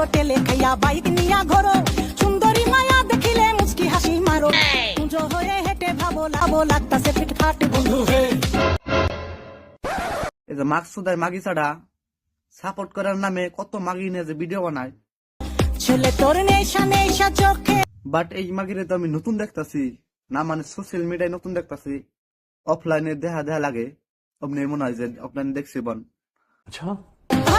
হোটেলে খাইয়া বাইক নিয়া ঘোরো। সুন্দরী মায়া দেখিলে মুচকি হাসি মারো। পুজো হয়ে হেঁটে ভাবো লাভো লাগতাছে ফিটফাট বন্ধু। হে এই যে মাকসুদার মাগি ছাড়া সাপোর্ট করার নামে কত মাগি নিয়ে যে ভিডিও বানায়। ছেলে তোর নেশা নেশা চোখে। বাট এই মাগিরে তো আমি নতুন দেখতাছি। না মানে সোশ্যাল মিডিয়ায় নতুন দেখতাছি। অফলাইনে দেখা দেখা লাগে। আপনি মনে হয় যে অফলাইন দেখছি বন।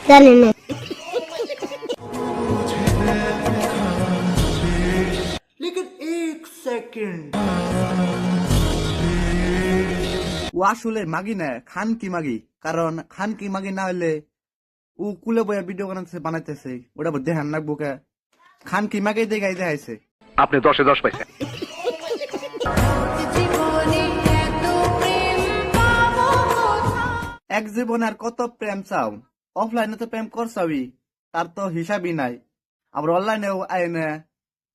জানি না লেকিন এক সেকেন্ড ও আসলে মাগি না খান কি মাগি? কারণ খান কি মাগি না হলে ও কুলে বইয়া ভিডিও বানাইতেছে বানাইতেছে। ওটা দেখান না বুকে খান কি মাগি দেখাই দেখাইছে আপনি দশে দশ পাইছেন। এক জীবনে আর কত প্রেম চাও অফলাইনে তো প্রেম করছাবি তার তো হিসাবই নাই আবার অনলাইনে আইনে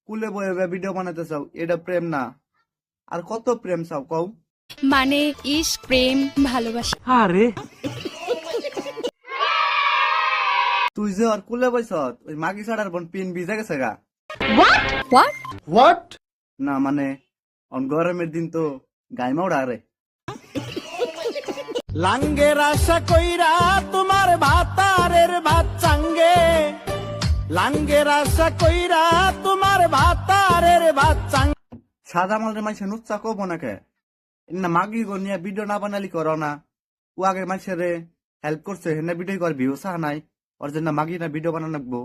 কুলে বইয়ে ভিডিও বানাইতে চাও এটা প্রেম না আর কত প্রেম চাও কও মানে ইস প্রেম ভালোবাসা। তুই যে আর কুলে বইছ ওই মাগি ছাড়ার বোন পিন ভিজে গেছে গা। হোয়াট না মানে অন গরমের দিন তো গাইমা ওড়া রে। লাঙ্গের আশা কইরা তোমার ভাতারের ভাত চাঙ্গে। লাঙ্গের আশা কইরা তোমার ভাতারের ভাত চাঙ্গে। সাদা মালের মানুষের নুচ্চা কব নাকে। না মাগি গো নিয়ে ভিডিও না বানালি করো না। ও আগে মানুষের হেল্প করছে হেনে ভিডিও কর ভিউ সাহা নাই। ওর জন্য মাগি না ভিডিও বানানো লাগবো।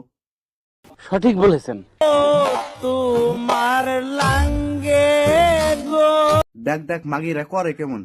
তোমার লাঙ্গে গো। দেখ দেখ মাগিরা করে কেমন?